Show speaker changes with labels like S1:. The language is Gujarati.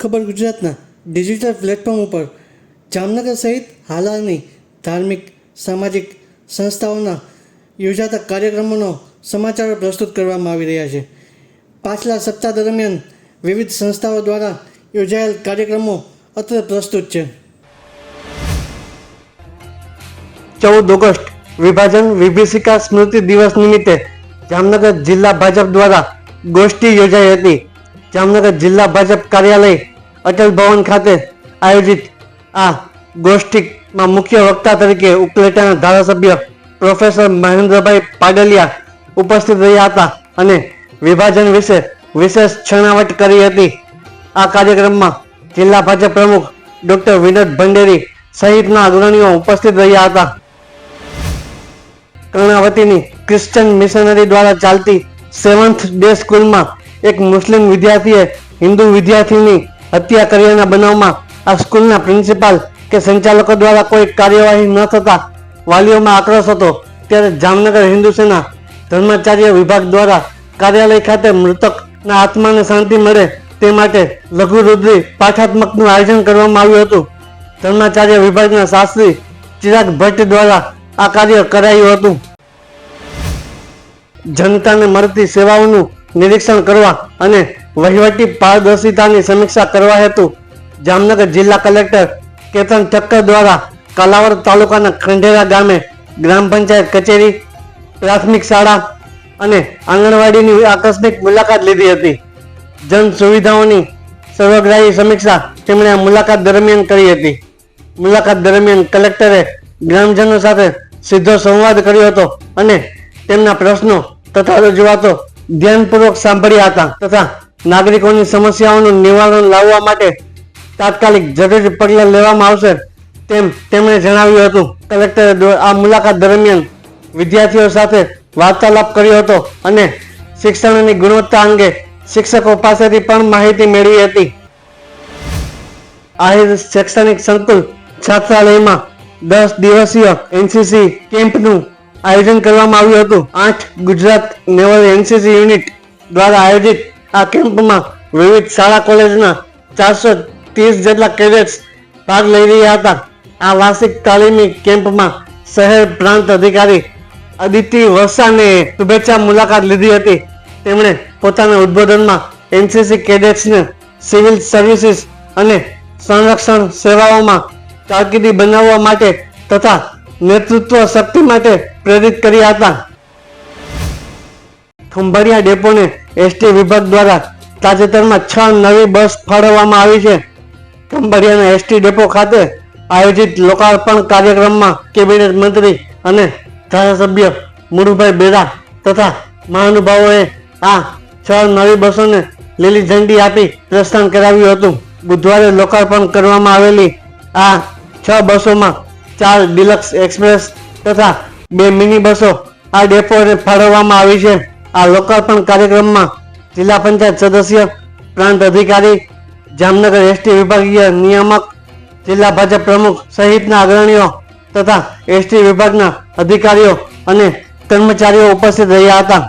S1: ખબર ગુજરાતના ડિજિટલ પ્લેટફોર્મ ઉપર જામનગર સહિત હાલની ધાર્મિક, સામાજિક સંસ્થાઓના યોજાતા કાર્યક્રમોનો સમાચારો પ્રસ્તુત કરવામાં આવી રહ્યા છે. પાછલા સપ્તાહ દરમિયાન વિવિધ સંસ્થાઓ દ્વારા યોજાયેલ કાર્યક્રમો અત્રે પ્રસ્તુત છે.
S2: ચૌદ ઓગસ્ટ, વિભાજન વિભીષિકા સ્મૃતિ દિવસ નિમિત્તે જામનગર જિલ્લા ભાજપ દ્વારા ગોષ્ઠી યોજાઈ હતી. જામનગર જિલ્લા ભાજપ કાર્યાલય અટલ ભવન ખાતે આયોજિત આ ગોષ્ઠીમાં મુખ્ય વક્તા તરીકે ઉપલેટાના ધારાસભ્ય પ્રોફેસર મહેન્દ્રભાઈ પાડલિયા ઉપસ્થિત રહ્યા હતા અને વિભાજન વિશે વિશેષ છણાવટ કરી હતી. આ કાર્યક્રમમાં જિલ્લા ભાજપ પ્રમુખ ડોક્ટર વિનોદ ભંડેરી સહિતના અગ્રણીઓ ઉપસ્થિત રહ્યા હતા. કર્ણાવતીની ક્રિશ્ચન મિશનરી દ્વારા ચાલતી સેવન્થ ડે સ્કૂલમાં એક મુસ્લિમ વિદ્યાર્થીએ હિન્દુ વિદ્યાર્થીની હત્યા કર્યાના બનાવમાં આ સ્કૂલના પ્રિન્સિપાલ કે સંચાલકો દ્વારા કોઈ કાર્યવાહી ન થતા વાલીઓમાં આક્રોશ હતો. ત્યારે જામનગર હિન્દુ સેના ધર્માચાર્ય વિભાગ દ્વારા કાર્યાલય ખાતે મૃતકના આત્માને શાંતિ મળે તે માટે લઘુરુદ્રી પાઠાત્મકનું આયોજન કરવામાં આવ્યું હતું. ધર્માચાર્ય વિભાગના શાસ્ત્રી ચિરાગ ભટ્ટ દ્વારા આ કાર્ય કરાયું હતું. જનતાને મળતી સેવાઓનું નિરીક્ષણ કરવા અને વહીવટી પારદર્શિતાની સમીક્ષા કરવા હેતુ જામનગર જિલ્લા કલેક્ટર કેતન ઠક્કર દ્વારા કાલાવડ તાલુકાના ખંડેરા ગામે ગ્રામ પંચાયત કચેરી, પ્રાથમિક શાળા અને આંગણવાડીની આકસ્મિક મુલાકાત લીધી હતી. જન સુવિધાઓની સર્વગ્રાહી સમીક્ષા તેમણે આ મુલાકાત દરમિયાન કરી હતી. મુલાકાત દરમિયાન કલેક્ટરે ગ્રામજનો સાથે સીધો સંવાદ કર્યો હતો અને તેમના પ્રશ્નો તથા રજૂઆતો ધ્યાનપૂર્વક સાંભળ્યા હતા તથા નાગરિકોની સમસ્યાઓનું નિવારણ લાવવા માટે તાત્કાલિક જરૂરી પગલાં લેવામાં આવશે તેમ તેમણે જણાવ્યું હતું. કલેક્ટરે આ મુલાકાત દરમિયાન વિદ્યાર્થીઓ સાથે વાર્તાલાપ કર્યો હતો અને શિક્ષણની ગુણવત્તા અંગે શિક્ષકો પાસેથી પણ માહિતી મેળવી હતી. આહિર શૈક્ષણિક સંકુલ છાત્રાલયમાં દસ દિવસીય એનસીસી કેમ્પનું આયોજન કરવામાં આવ્યું હતું. આઠ ગુજરાત નેવલ એનસીસી યુનિટ દ્વારા આયોજિત આ કેમ્પમાં વિવિધ શાળા કોલેજના ચારસો ત્રીસ જેટલા કેડેટ્સ ભાગ લઈ રહ્યા હતા. આ વાર્ષિક તાલીમી કેમ્પમાં શહેર પ્રાંત અધિકારી અદિતિ વસાને શુભેચ્છા મુલાકાત લીધી હતી. તેમણે પોતાના ઉદ્બોધનમાં એનસીસી કેડેટ્સને સિવિલ સર્વિસીસ અને સંરક્ષણ સેવાઓમાં કારકિર્દી બનાવવા માટે તથા નેતૃત્વ શક્તિ માટે પ્રેરિત કર્યા હતા. ખંભાળિયા ડેપોને એસટી વિભાગ દ્વારા તાજેતરમાં છ નવી બસ ફાળવવામાં આવી છે. ખંભાળિયાના એસટી ડેપો ખાતે આયોજિત લોકાર્પણ કાર્યક્રમમાં કેબિનેટ મંત્રી અને ધારાસભ્ય મુળુભાઈ બેરા તથા મહાનુભાવોએ આ છ નવી બસોને લીલી ઝંડી આપી પ્રસ્થાન કરાવ્યું હતું. બુધવારે લોકાર્પણ કરવામાં આવેલી આ છ બસોમાં ચાર ડિલક્સ એક્સપ્રેસ તથા બે મિની બસો આ ડેપોને ફાળવવામાં આવી છે. આ લોકાર્પણ કાર્યક્રમમાં જિલ્લા પંચાયત સદસ્ય, પ્રાંત અધિકારી, જામનગર એસટી વિભાગીય નિયામક, જિલ્લા ભાજપ પ્રમુખ સહિતના અગ્રણીઓ તથા એસટી વિભાગના અધિકારીઓ અને કર્મચારીઓ ઉપસ્થિત રહ્યા હતા.